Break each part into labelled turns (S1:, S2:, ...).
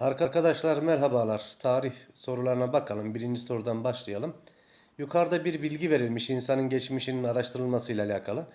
S1: Arkadaşlar merhabalar. Tarih sorularına bakalım. Birinci sorudan başlayalım. Yukarıda bir bilgi verilmiş insanın geçmişinin araştırılmasıyla alakalı.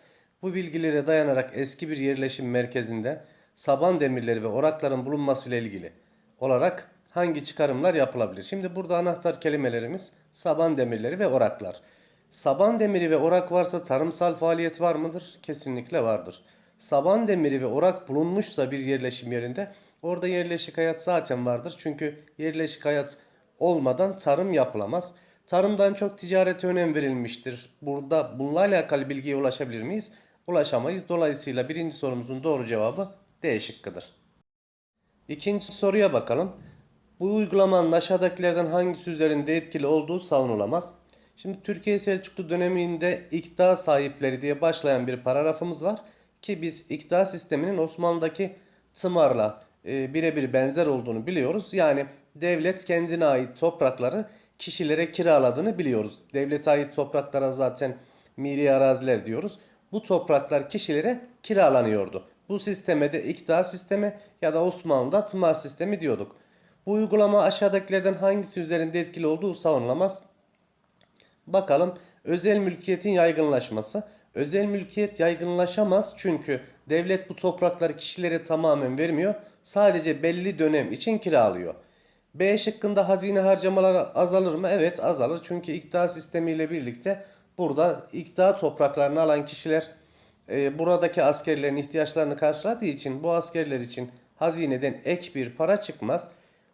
S1: Bu bilgilere dayanarak eski bir yerleşim merkezinde saban demirleri ve orakların bulunmasıyla ilgili olarak hangi çıkarımlar yapılabilir? Şimdi burada anahtar kelimelerimiz saban demirleri ve oraklar. Saban demiri ve orak varsa tarımsal faaliyet var mıdır? Kesinlikle vardır. Saban demiri ve orak bulunmuşsa bir yerleşim yerinde orada yerleşik hayat zaten vardır. Çünkü yerleşik hayat olmadan tarım yapılamaz. Tarımdan çok ticarete önem verilmiştir. Burada bununla alakalı bilgiye ulaşabilir miyiz? Ulaşamayız. Dolayısıyla birinci sorumuzun doğru cevabı D şıkkıdır. İkinci soruya bakalım. Bu uygulamanın aşağıdakilerden hangisi üzerinde etkili olduğu savunulamaz. Şimdi Türkiye Selçuklu döneminde iktidar sahipleri diye başlayan bir paragrafımız var. Ki biz iktidar sisteminin Osmanlı'daki tımarla e, birebir benzer olduğunu biliyoruz. Yani devlet kendine ait toprakları kişilere kiraladığını biliyoruz. Devlete ait topraklara zaten miri araziler diyoruz. Bu topraklar kişilere kiralanıyordu. Bu sisteme de iktidar sistemi ya da Osmanlı'da tımar sistemi diyorduk. Bu uygulama aşağıdakilerden hangisi üzerinde etkili olduğu savunulamaz. Bakalım özel mülkiyetin yaygınlaşması. Özel mülkiyet yaygınlaşamaz çünkü devlet bu toprakları kişilere tamamen vermiyor. Sadece belli dönem için kiralıyor. B şıkkında hazine harcamaları azalır mı? Evet azalır. Çünkü iktidar sistemiyle birlikte burada iktidar topraklarını alan kişiler e, buradaki askerlerin ihtiyaçlarını karşıladığı için bu askerler için hazineden ek bir para çıkmaz.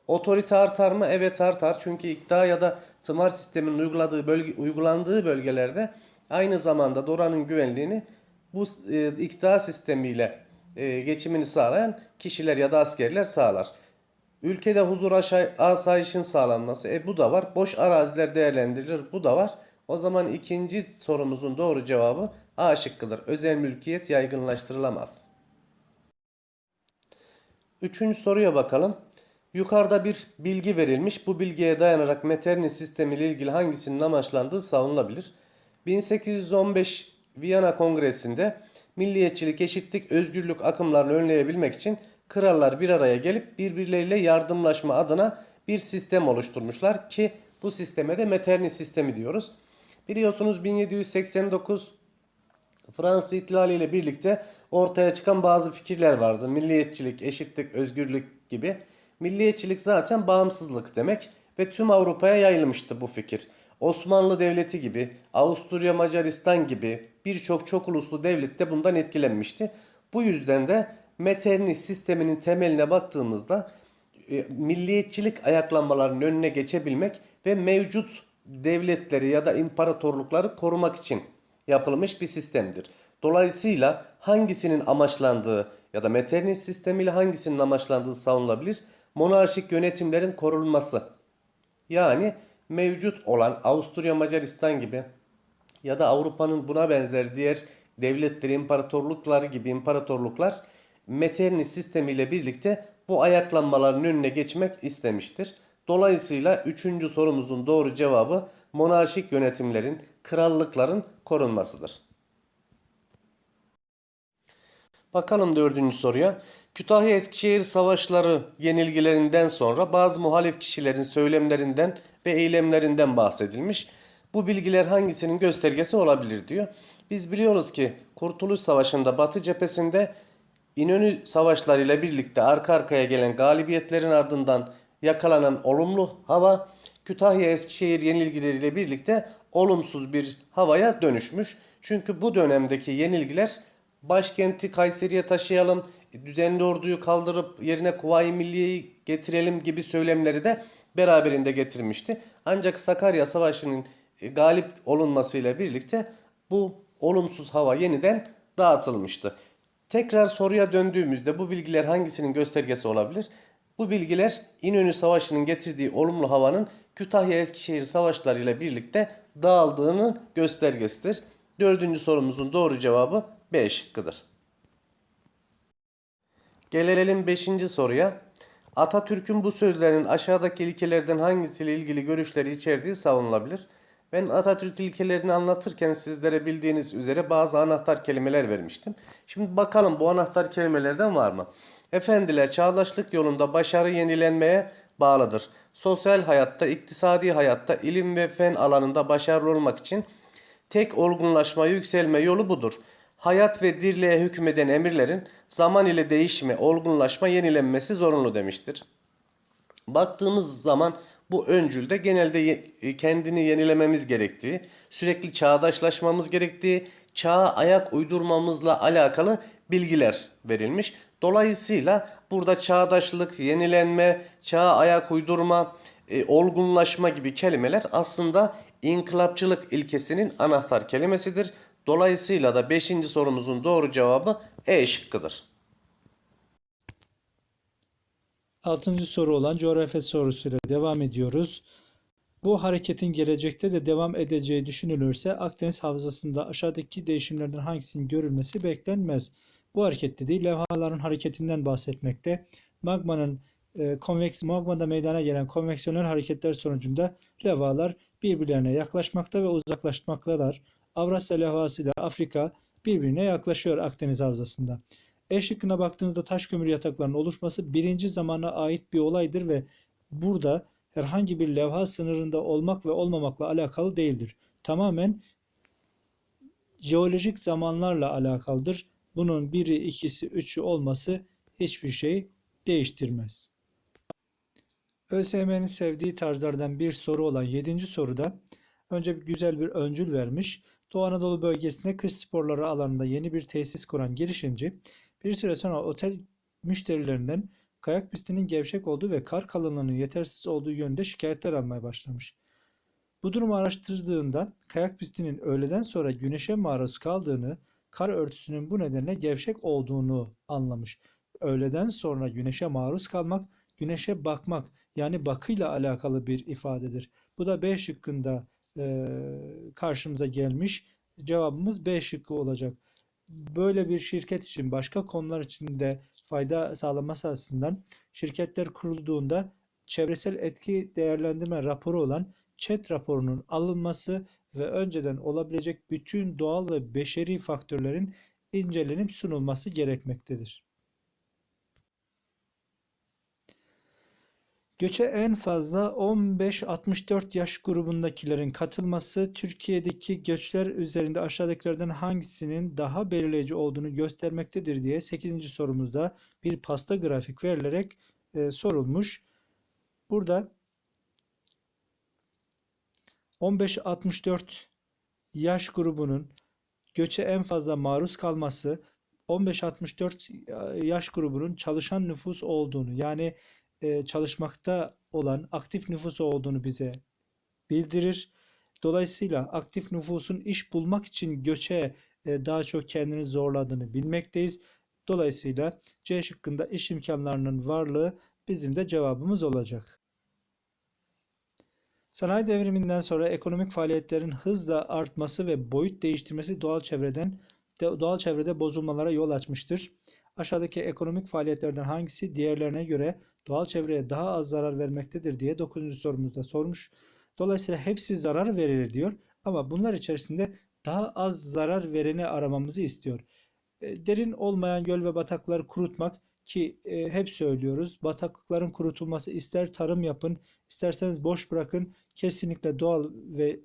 S1: Otorite artar mı? Evet artar. Çünkü iktidar ya da tımar sisteminin uyguladığı bölge, uygulandığı bölgelerde aynı zamanda Dora'nın güvenliğini bu e, iktidar sistemiyle e, geçimini sağlayan kişiler ya da askerler sağlar. Ülkede huzur aşağı, asayişin sağlanması. E bu da var. Boş araziler değerlendirilir. Bu da var. O zaman ikinci sorumuzun doğru cevabı A şıkkıdır. Özel mülkiyet yaygınlaştırılamaz. Üçüncü soruya bakalım. Yukarıda bir bilgi verilmiş. Bu bilgiye dayanarak Metternich sistemi ile ilgili hangisinin amaçlandığı savunulabilir. 1815 Viyana Kongresi'nde milliyetçilik, eşitlik, özgürlük akımlarını önleyebilmek için krallar bir araya gelip birbirleriyle yardımlaşma adına bir sistem oluşturmuşlar ki bu sisteme de Metternich sistemi diyoruz. Biliyorsunuz 1789 Fransız İhtilali ile birlikte ortaya çıkan bazı fikirler vardı. Milliyetçilik, eşitlik, özgürlük gibi. Milliyetçilik zaten bağımsızlık demek ve tüm Avrupa'ya yayılmıştı bu fikir. Osmanlı Devleti gibi, Avusturya Macaristan gibi birçok çok uluslu devlet de bundan etkilenmişti. Bu yüzden de Metternich sisteminin temeline baktığımızda e, milliyetçilik ayaklanmalarının önüne geçebilmek ve mevcut devletleri ya da imparatorlukları korumak için yapılmış bir sistemdir. Dolayısıyla hangisinin amaçlandığı ya da Metternich sistemiyle hangisinin amaçlandığı savunulabilir? Monarşik yönetimlerin korunması. Yani mevcut olan Avusturya Macaristan gibi ya da Avrupa'nın buna benzer diğer devletleri, imparatorlukları gibi imparatorluklar Metternich sistemiyle birlikte bu ayaklanmaların önüne geçmek istemiştir. Dolayısıyla üçüncü sorumuzun doğru cevabı monarşik yönetimlerin, krallıkların korunmasıdır. Bakalım dördüncü soruya. Kütahya Eskişehir savaşları yenilgilerinden sonra bazı muhalif kişilerin söylemlerinden ve eylemlerinden bahsedilmiş. Bu bilgiler hangisinin göstergesi olabilir diyor. Biz biliyoruz ki Kurtuluş Savaşı'nda Batı cephesinde İnönü savaşlarıyla birlikte arka arkaya gelen galibiyetlerin ardından yakalanan olumlu hava Kütahya Eskişehir yenilgileriyle birlikte olumsuz bir havaya dönüşmüş. Çünkü bu dönemdeki yenilgiler başkenti Kayseri'ye taşıyalım, düzenli orduyu kaldırıp yerine Kuvayi Milliye'yi getirelim gibi söylemleri de beraberinde getirmişti. Ancak Sakarya Savaşı'nın e, galip olunmasıyla birlikte bu olumsuz hava yeniden dağıtılmıştı. Tekrar soruya döndüğümüzde bu bilgiler hangisinin göstergesi olabilir? Bu bilgiler İnönü Savaşı'nın getirdiği olumlu havanın Kütahya Eskişehir savaşlarıyla birlikte dağıldığını göstergesidir. Dördüncü sorumuzun doğru cevabı B şıkkıdır. Gelelim beşinci soruya. Atatürk'ün bu sözlerinin aşağıdaki ilkelerden hangisiyle ilgili görüşleri içerdiği savunulabilir. Ben Atatürk ilkelerini anlatırken sizlere bildiğiniz üzere bazı anahtar kelimeler vermiştim. Şimdi bakalım bu anahtar kelimelerden var mı? Efendiler çağdaşlık yolunda başarı yenilenmeye bağlıdır. Sosyal hayatta, iktisadi hayatta, ilim ve fen alanında başarılı olmak için tek olgunlaşma, yükselme yolu budur. Hayat ve dirliğe hükmeden emirlerin zaman ile değişme, olgunlaşma, yenilenmesi zorunlu demiştir. Baktığımız zaman bu öncülde genelde kendini yenilememiz gerektiği, sürekli çağdaşlaşmamız gerektiği, çağa ayak uydurmamızla alakalı bilgiler verilmiş. Dolayısıyla burada çağdaşlık, yenilenme, çağa ayak uydurma, e, olgunlaşma gibi kelimeler aslında inkılapçılık ilkesinin anahtar kelimesidir. Dolayısıyla da 5. sorumuzun doğru cevabı E şıkkıdır.
S2: Altıncı soru olan coğrafya sorusuyla devam ediyoruz. Bu hareketin gelecekte de devam edeceği düşünülürse Akdeniz Havzası'nda aşağıdaki değişimlerden hangisinin görülmesi beklenmez. Bu hareket dediği levhaların hareketinden bahsetmekte. Magmanın e, konveks magmada meydana gelen konveksiyonel hareketler sonucunda levhalar birbirlerine yaklaşmakta ve uzaklaşmaktalar. Avrasya levhası ile Afrika birbirine yaklaşıyor Akdeniz Havzası'nda. E şıkkına baktığınızda taş kömür yataklarının oluşması birinci zamana ait bir olaydır ve burada herhangi bir levha sınırında olmak ve olmamakla alakalı değildir. Tamamen jeolojik zamanlarla alakalıdır. Bunun biri, ikisi, üçü olması hiçbir şey değiştirmez. ÖSYM'nin sevdiği tarzlardan bir soru olan 7. soruda önce güzel bir öncül vermiş. Doğu Anadolu bölgesinde kış sporları alanında yeni bir tesis kuran girişimci bir süre sonra otel müşterilerinden kayak pistinin gevşek olduğu ve kar kalınlığının yetersiz olduğu yönünde şikayetler almaya başlamış. Bu durumu araştırdığında kayak pistinin öğleden sonra güneşe maruz kaldığını, kar örtüsünün bu nedenle gevşek olduğunu anlamış. Öğleden sonra güneşe maruz kalmak, güneşe bakmak yani bakıyla alakalı bir ifadedir. Bu da B şıkkında karşımıza gelmiş. Cevabımız B şıkkı olacak böyle bir şirket için başka konular için de fayda sağlaması açısından şirketler kurulduğunda çevresel etki değerlendirme raporu olan ÇED raporunun alınması ve önceden olabilecek bütün doğal ve beşeri faktörlerin incelenip sunulması gerekmektedir. Göçe en fazla 15-64 yaş grubundakilerin katılması Türkiye'deki göçler üzerinde aşağıdakilerden hangisinin daha belirleyici olduğunu göstermektedir diye 8. sorumuzda bir pasta grafik verilerek e, sorulmuş. Burada 15-64 yaş grubunun göçe en fazla maruz kalması 15-64 yaş grubunun çalışan nüfus olduğunu yani e, çalışmakta olan aktif nüfus olduğunu bize bildirir. Dolayısıyla aktif nüfusun iş bulmak için göçe e, daha çok kendini zorladığını bilmekteyiz. Dolayısıyla C şıkkında iş imkanlarının varlığı bizim de cevabımız olacak. Sanayi devriminden sonra ekonomik faaliyetlerin hızla artması ve boyut değiştirmesi doğal çevreden doğal çevrede bozulmalara yol açmıştır. Aşağıdaki ekonomik faaliyetlerden hangisi diğerlerine göre doğal çevreye daha az zarar vermektedir diye 9. sorumuzda sormuş. Dolayısıyla hepsi zarar verir diyor ama bunlar içerisinde daha az zarar vereni aramamızı istiyor. E, derin olmayan göl ve batakları kurutmak ki e, hep söylüyoruz bataklıkların kurutulması ister tarım yapın isterseniz boş bırakın kesinlikle doğal ve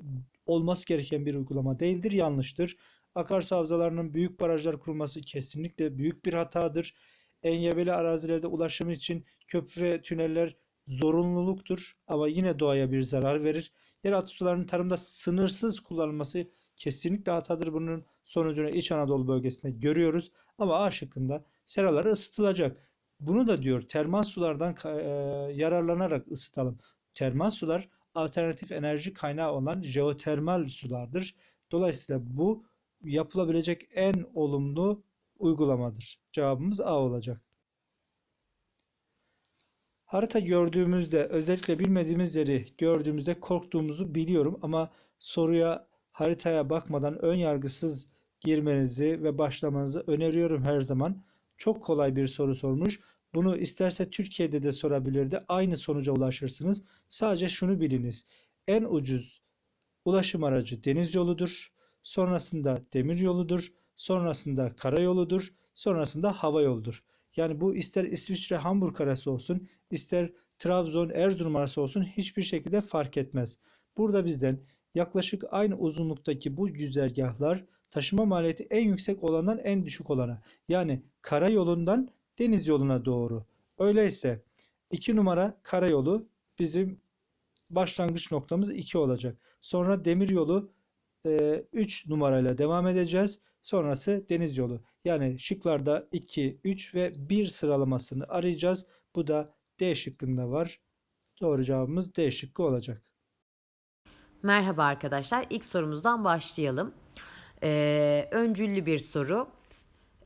S2: olması gereken bir uygulama değildir yanlıştır. Akarsu havzalarının büyük barajlar kurulması kesinlikle büyük bir hatadır. Engebeli arazilerde ulaşım için köprü ve tüneller zorunluluktur ama yine doğaya bir zarar verir. Yeraltı sularının tarımda sınırsız kullanılması kesinlikle hatadır. Bunun sonucunu İç Anadolu bölgesinde görüyoruz. Ama A şıkkında seralar ısıtılacak. Bunu da diyor termal sulardan e, yararlanarak ısıtalım. Termal sular alternatif enerji kaynağı olan jeotermal sulardır. Dolayısıyla bu yapılabilecek en olumlu uygulamadır. Cevabımız A olacak. Harita gördüğümüzde özellikle bilmediğimiz yeri gördüğümüzde korktuğumuzu biliyorum ama soruya haritaya bakmadan ön yargısız girmenizi ve başlamanızı öneriyorum her zaman. Çok kolay bir soru sormuş. Bunu isterse Türkiye'de de sorabilirdi. Aynı sonuca ulaşırsınız. Sadece şunu biliniz. En ucuz ulaşım aracı deniz yoludur. Sonrasında demir yoludur. Sonrasında karayoludur. Sonrasında hava yoludur. Yani bu ister İsviçre Hamburg arası olsun, ister Trabzon Erzurum arası olsun hiçbir şekilde fark etmez. Burada bizden yaklaşık aynı uzunluktaki bu güzergahlar taşıma maliyeti en yüksek olandan en düşük olana yani karayolundan deniz yoluna doğru. Öyleyse 2 numara karayolu bizim başlangıç noktamız 2 olacak. Sonra demir yolu 3 numarayla devam edeceğiz. Sonrası deniz yolu. Yani şıklarda 2, 3 ve 1 sıralamasını arayacağız. Bu da D şıkkında var. Doğru cevabımız D şıkkı olacak.
S3: Merhaba arkadaşlar. İlk sorumuzdan başlayalım. Ee, öncüllü bir soru.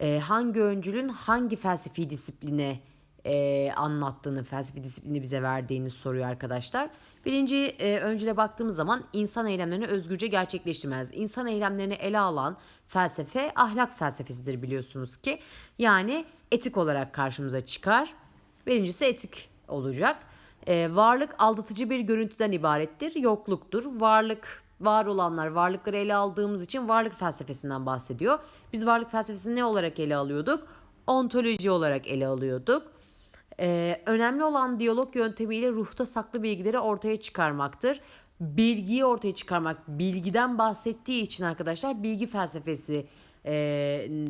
S3: Ee, hangi öncülün hangi felsefi disipline e, anlattığını, felsefi disiplini bize verdiğini soruyor arkadaşlar. Birinci e, öncüle baktığımız zaman insan eylemlerini özgürce gerçekleştirmez. İnsan eylemlerini ele alan felsefe ahlak felsefesidir biliyorsunuz ki. Yani etik olarak karşımıza çıkar. Birincisi etik olacak. Ee, varlık aldatıcı bir görüntüden ibarettir. Yokluktur. Varlık, var olanlar, varlıkları ele aldığımız için varlık felsefesinden bahsediyor. Biz varlık felsefesini ne olarak ele alıyorduk? Ontoloji olarak ele alıyorduk. Ee, önemli olan diyalog yöntemiyle ruhta saklı bilgileri ortaya çıkarmaktır. Bilgiyi ortaya çıkarmak, bilgiden bahsettiği için arkadaşlar bilgi felsefesi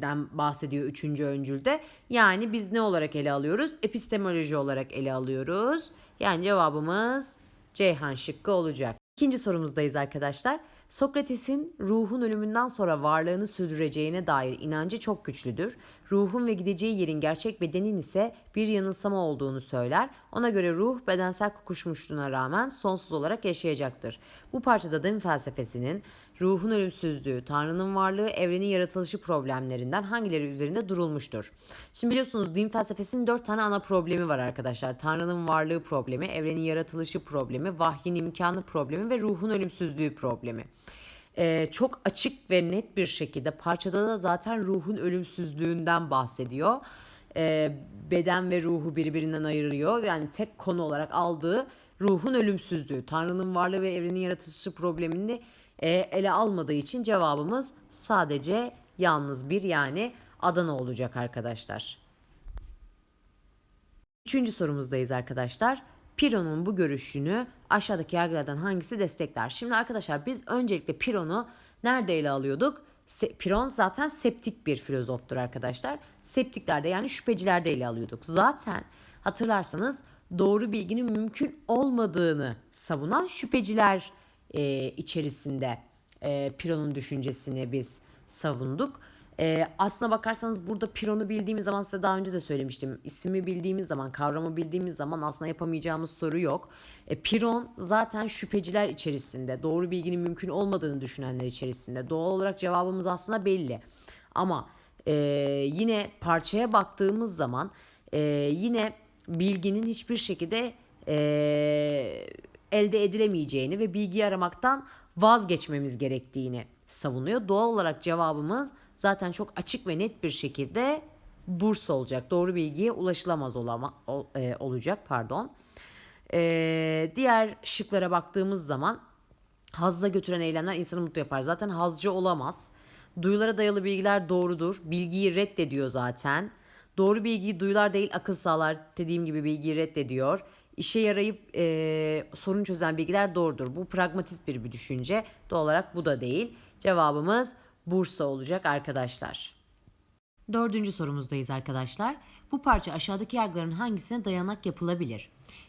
S3: den bahsediyor üçüncü öncülde. Yani biz ne olarak ele alıyoruz? Epistemoloji olarak ele alıyoruz. Yani cevabımız Ceyhan şıkkı olacak. İkinci sorumuzdayız arkadaşlar. Sokrates'in ruhun ölümünden sonra varlığını sürdüreceğine dair inancı çok güçlüdür. Ruhun ve gideceği yerin gerçek bedenin ise bir yanılsama olduğunu söyler. Ona göre ruh bedensel kokuşmuşluğuna rağmen sonsuz olarak yaşayacaktır. Bu parçada din felsefesinin ruhun ölümsüzlüğü, Tanrı'nın varlığı, evrenin yaratılışı problemlerinden hangileri üzerinde durulmuştur? Şimdi biliyorsunuz din felsefesinin dört tane ana problemi var arkadaşlar. Tanrı'nın varlığı problemi, evrenin yaratılışı problemi, vahyin imkanı problemi ve ruhun ölümsüzlüğü problemi. Ee, çok açık ve net bir şekilde parçada da zaten ruhun ölümsüzlüğünden bahsediyor. Ee, beden ve ruhu birbirinden ayırıyor. Yani tek konu olarak aldığı ruhun ölümsüzlüğü. Tanrı'nın varlığı ve evrenin yaratılışı problemini e, ele almadığı için cevabımız sadece yalnız bir yani Adana olacak arkadaşlar. Üçüncü sorumuzdayız arkadaşlar. Piro'nun bu görüşünü aşağıdaki yargılardan hangisi destekler? Şimdi arkadaşlar biz öncelikle Piron'u nerede ele alıyorduk? Se- Piron zaten septik bir filozoftur arkadaşlar. Septiklerde yani şüphecilerde ele alıyorduk. Zaten hatırlarsanız doğru bilginin mümkün olmadığını savunan şüpheciler e, içerisinde e, Piron'un düşüncesini biz savunduk. E, aslına bakarsanız burada Piron'u bildiğimiz zaman size daha önce de söylemiştim. İsmi bildiğimiz zaman, kavramı bildiğimiz zaman aslında yapamayacağımız soru yok. E, Piron zaten şüpheciler içerisinde, doğru bilginin mümkün olmadığını düşünenler içerisinde. Doğal olarak cevabımız aslında belli. Ama e, yine parçaya baktığımız zaman e, yine bilginin hiçbir şekilde e, elde edilemeyeceğini ve bilgi aramaktan vazgeçmemiz gerektiğini savunuyor. Doğal olarak cevabımız zaten çok açık ve net bir şekilde Bursa olacak. Doğru bilgiye ulaşılamaz olama, ol, e, olacak pardon. E, diğer şıklara baktığımız zaman hazza götüren eylemler insanı mutlu yapar. Zaten hazcı olamaz. Duyulara dayalı bilgiler doğrudur. Bilgiyi reddediyor zaten. Doğru bilgiyi duyular değil akıl sağlar dediğim gibi bilgiyi reddediyor. İşe yarayıp e, sorun çözen bilgiler doğrudur. Bu pragmatist bir, bir düşünce. Doğal olarak bu da değil. Cevabımız Bursa olacak arkadaşlar. Dördüncü sorumuzdayız arkadaşlar. Bu parça aşağıdaki yargıların hangisine dayanak yapılabilir?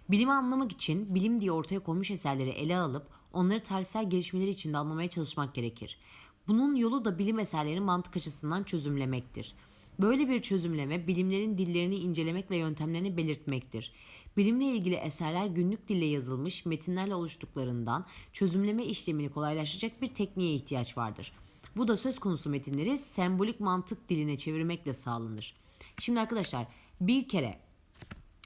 S3: Bilimi anlamak için bilim diye ortaya konmuş eserleri ele alıp onları tarihsel gelişmeleri içinde anlamaya çalışmak gerekir. Bunun yolu da bilim eserlerini mantık açısından çözümlemektir. Böyle bir çözümleme bilimlerin dillerini incelemek ve yöntemlerini belirtmektir. Bilimle ilgili eserler günlük dille yazılmış metinlerle oluştuklarından çözümleme işlemini kolaylaştıracak bir tekniğe ihtiyaç vardır. Bu da söz konusu metinleri sembolik mantık diline çevirmekle sağlanır. Şimdi arkadaşlar bir kere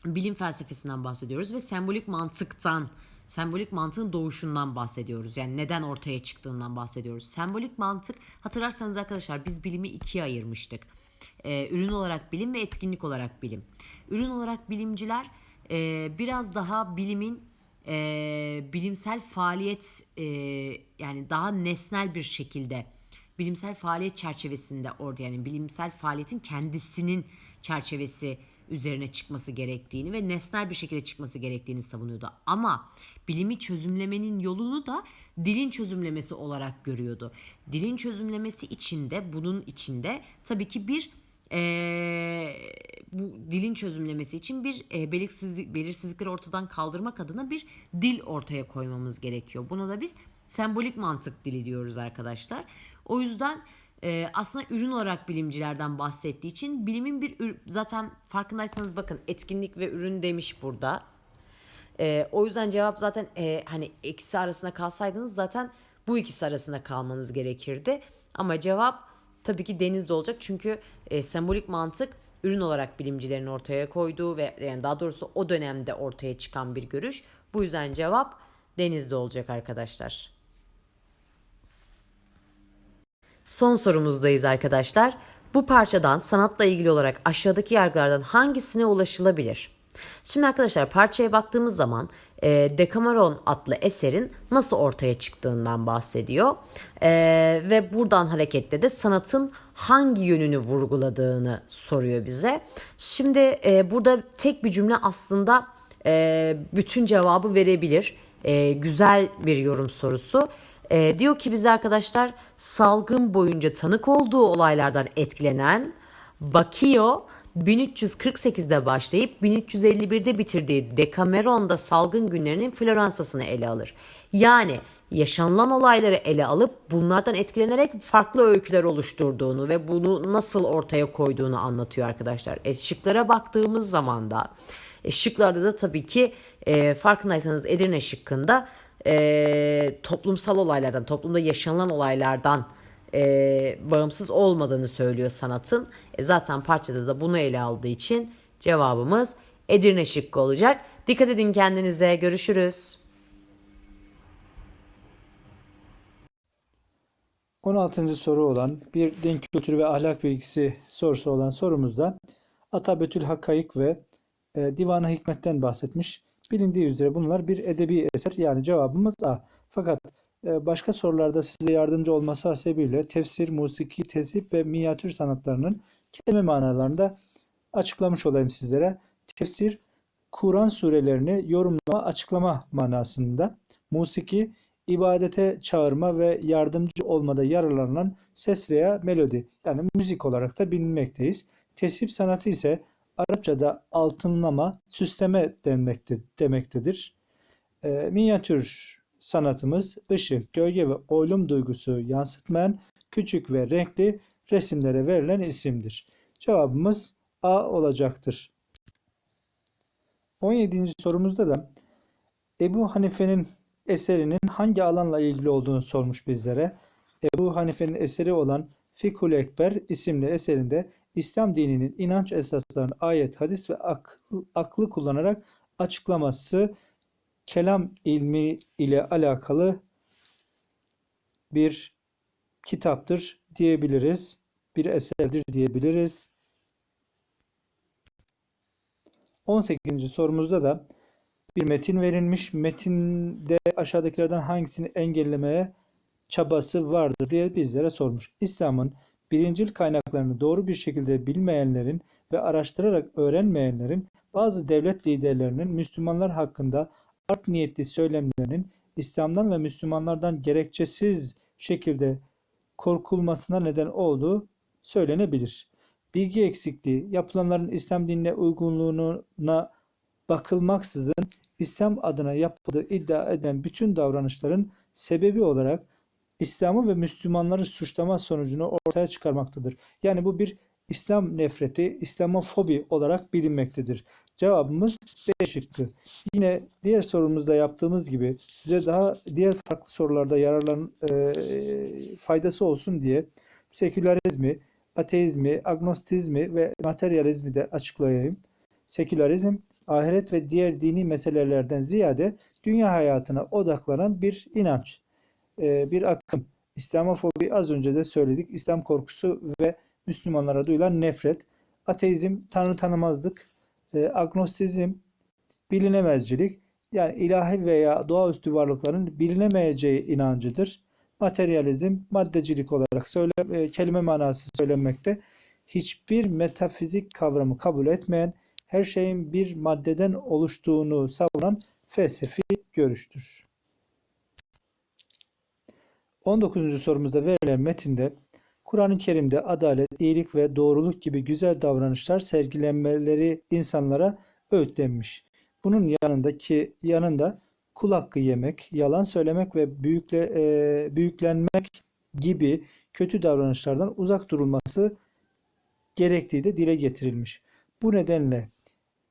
S3: bilim felsefesinden bahsediyoruz ve sembolik mantıktan, sembolik mantığın doğuşundan bahsediyoruz. Yani neden ortaya çıktığından bahsediyoruz. Sembolik mantık hatırlarsanız arkadaşlar biz bilimi ikiye ayırmıştık. Ee, ürün olarak bilim ve etkinlik olarak bilim. Ürün olarak bilimciler e, biraz daha bilimin e, bilimsel faaliyet e, yani daha nesnel bir şekilde bilimsel faaliyet çerçevesinde orada yani bilimsel faaliyetin kendisinin çerçevesi üzerine çıkması gerektiğini ve nesnel bir şekilde çıkması gerektiğini savunuyordu. Ama bilimi çözümlemenin yolunu da dilin çözümlemesi olarak görüyordu. Dilin çözümlemesi içinde bunun içinde tabii ki bir eee, bu dilin çözümlemesi için bir e, belirsizlik, belirsizlikleri ortadan kaldırmak adına bir dil ortaya koymamız gerekiyor. Buna da biz sembolik mantık dili diyoruz arkadaşlar. O yüzden e, aslında ürün olarak bilimcilerden bahsettiği için bilimin bir zaten farkındaysanız bakın etkinlik ve ürün demiş burada. E, o yüzden cevap zaten e, hani ikisi arasında kalsaydınız zaten bu ikisi arasında kalmanız gerekirdi. Ama cevap tabii ki denizde olacak çünkü e, sembolik mantık ürün olarak bilimcilerin ortaya koyduğu ve yani daha doğrusu o dönemde ortaya çıkan bir görüş. Bu yüzden cevap denizde olacak arkadaşlar. Son sorumuzdayız arkadaşlar. Bu parçadan sanatla ilgili olarak aşağıdaki yargılardan hangisine ulaşılabilir? Şimdi arkadaşlar parçaya baktığımız zaman e, Decameron adlı eserin nasıl ortaya çıktığından bahsediyor. E, ve buradan hareketle de sanatın hangi yönünü vurguladığını soruyor bize. Şimdi e, burada tek bir cümle aslında e, bütün cevabı verebilir. E, güzel bir yorum sorusu. E, diyor ki bize arkadaşlar salgın boyunca tanık olduğu olaylardan etkilenen Bakio 1348'de başlayıp 1351'de bitirdiği Decameron'da salgın günlerinin Floransa'sını ele alır. Yani yaşanılan olayları ele alıp bunlardan etkilenerek farklı öyküler oluşturduğunu ve bunu nasıl ortaya koyduğunu anlatıyor arkadaşlar. E, şıklara baktığımız zaman da e, şıklarda da tabii ki e, farkındaysanız Edirne şıkkında e, toplumsal olaylardan, toplumda yaşanılan olaylardan e, bağımsız olmadığını söylüyor sanatın. E, zaten parçada da bunu ele aldığı için cevabımız Edirne şıkkı olacak. Dikkat edin kendinize. Görüşürüz.
S2: 16. soru olan bir din kültürü ve ahlak bilgisi sorusu olan sorumuzda Atabetül Hakayık ve e, Divan-ı Hikmet'ten bahsetmiş. Bilindiği üzere bunlar bir edebi eser yani cevabımız A. Fakat e, başka sorularda size yardımcı olması hasebiyle tefsir, musiki, tesip ve minyatür sanatlarının kelime manalarında açıklamış olayım sizlere. Tefsir, Kur'an surelerini yorumlama, açıklama manasında. Musiki, ibadete çağırma ve yardımcı olmada yararlanılan ses veya melodi yani müzik olarak da bilinmekteyiz. Tesip sanatı ise Arapçada altınlama, süsleme denmekte, demektedir. E, minyatür sanatımız ışık, gölge ve oylum duygusu yansıtmayan küçük ve renkli resimlere verilen isimdir. Cevabımız A olacaktır. 17. sorumuzda da Ebu Hanife'nin eserinin hangi alanla ilgili olduğunu sormuş bizlere. Ebu Hanife'nin eseri olan Fikhul Ekber isimli eserinde İslam dininin inanç esaslarını ayet, hadis ve akıl, aklı kullanarak açıklaması kelam ilmi ile alakalı bir kitaptır diyebiliriz. Bir eserdir diyebiliriz. 18. sorumuzda da bir metin verilmiş. Metinde aşağıdakilerden hangisini engellemeye çabası vardır diye bizlere sormuş. İslam'ın birincil kaynaklarını doğru bir şekilde bilmeyenlerin ve araştırarak öğrenmeyenlerin bazı devlet liderlerinin Müslümanlar hakkında art niyetli söylemlerinin İslam'dan ve Müslümanlardan gerekçesiz şekilde korkulmasına neden olduğu söylenebilir. Bilgi eksikliği, yapılanların İslam dinine uygunluğuna bakılmaksızın İslam adına yapıldığı iddia edilen bütün davranışların sebebi olarak İslam'ı ve Müslümanları suçlama sonucunu ortaya çıkarmaktadır. Yani bu bir İslam nefreti, İslamofobi olarak bilinmektedir. Cevabımız B şıkkı. Yine diğer sorumuzda yaptığımız gibi size daha diğer farklı sorularda yararlan e, faydası olsun diye sekülerizmi, ateizmi, agnostizmi ve materyalizmi de açıklayayım. Sekülerizm, ahiret ve diğer dini meselelerden ziyade dünya hayatına odaklanan bir inanç, e, bir akım. İslamofobi az önce de söyledik. İslam korkusu ve Müslümanlara duyulan nefret. Ateizm, tanrı tanımazlık. E, agnostizm, bilinemezcilik. Yani ilahi veya doğaüstü varlıkların bilinemeyeceği inancıdır. Materyalizm maddecilik olarak söyle, e, kelime manası söylenmekte. Hiçbir metafizik kavramı kabul etmeyen, her şeyin bir maddeden oluştuğunu savunan felsefi görüştür. 19. sorumuzda verilen metinde Kur'an-ı Kerim'de adalet, iyilik ve doğruluk gibi güzel davranışlar sergilenmeleri insanlara öğütlenmiş. Bunun yanındaki yanında kul hakkı yemek, yalan söylemek ve büyükle, e, büyüklenmek gibi kötü davranışlardan uzak durulması gerektiği de dile getirilmiş. Bu nedenle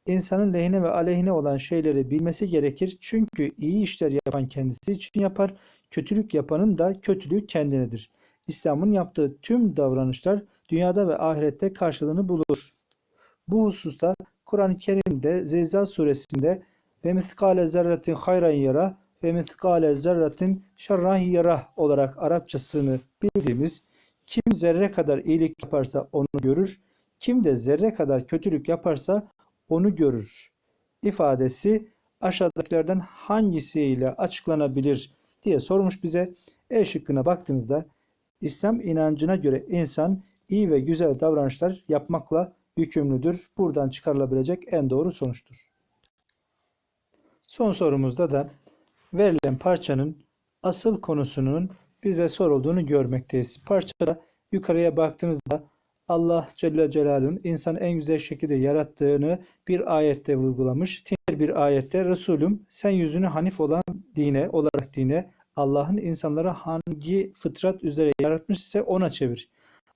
S2: insanın lehine ve aleyhine olan şeyleri bilmesi gerekir. Çünkü iyi işler yapan kendisi için yapar, kötülük yapanın da kötülüğü kendinedir. İslam'ın yaptığı tüm davranışlar dünyada ve ahirette karşılığını bulur. Bu hususta Kur'an-ı Kerim'de Zilzal suresinde ve miskale zerretin hayran yara ve miskale zerretin şerran yara olarak Arapçasını bildiğimiz kim zerre kadar iyilik yaparsa onu görür, kim de zerre kadar kötülük yaparsa onu görür. ifadesi aşağıdakilerden hangisiyle açıklanabilir diye sormuş bize. E şıkkına baktığınızda İslam inancına göre insan iyi ve güzel davranışlar yapmakla yükümlüdür. Buradan çıkarılabilecek en doğru sonuçtur. Son sorumuzda da verilen parçanın asıl konusunun bize sorulduğunu görmekteyiz. Parçada yukarıya baktığımızda Allah Celle Celaluhu'nun insanı en güzel şekilde yarattığını bir ayette vurgulamış. Diğer bir ayette Resulüm sen yüzünü hanif olan dine olarak dine Allah'ın insanlara hangi fıtrat üzere yaratmış ise ona çevir.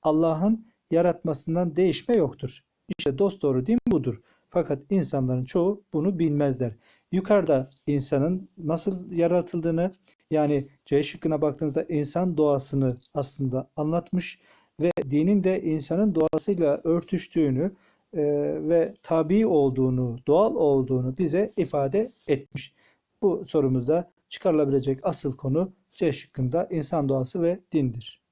S2: Allah'ın yaratmasından değişme yoktur. İşte dosdoğru din budur. Fakat insanların çoğu bunu bilmezler. Yukarıda insanın nasıl yaratıldığını yani C şıkkına baktığınızda insan doğasını aslında anlatmış ve dinin de insanın doğasıyla örtüştüğünü e, ve tabi olduğunu, doğal olduğunu bize ifade etmiş. Bu sorumuzda çıkarılabilecek asıl konu C şıkkında insan doğası ve dindir.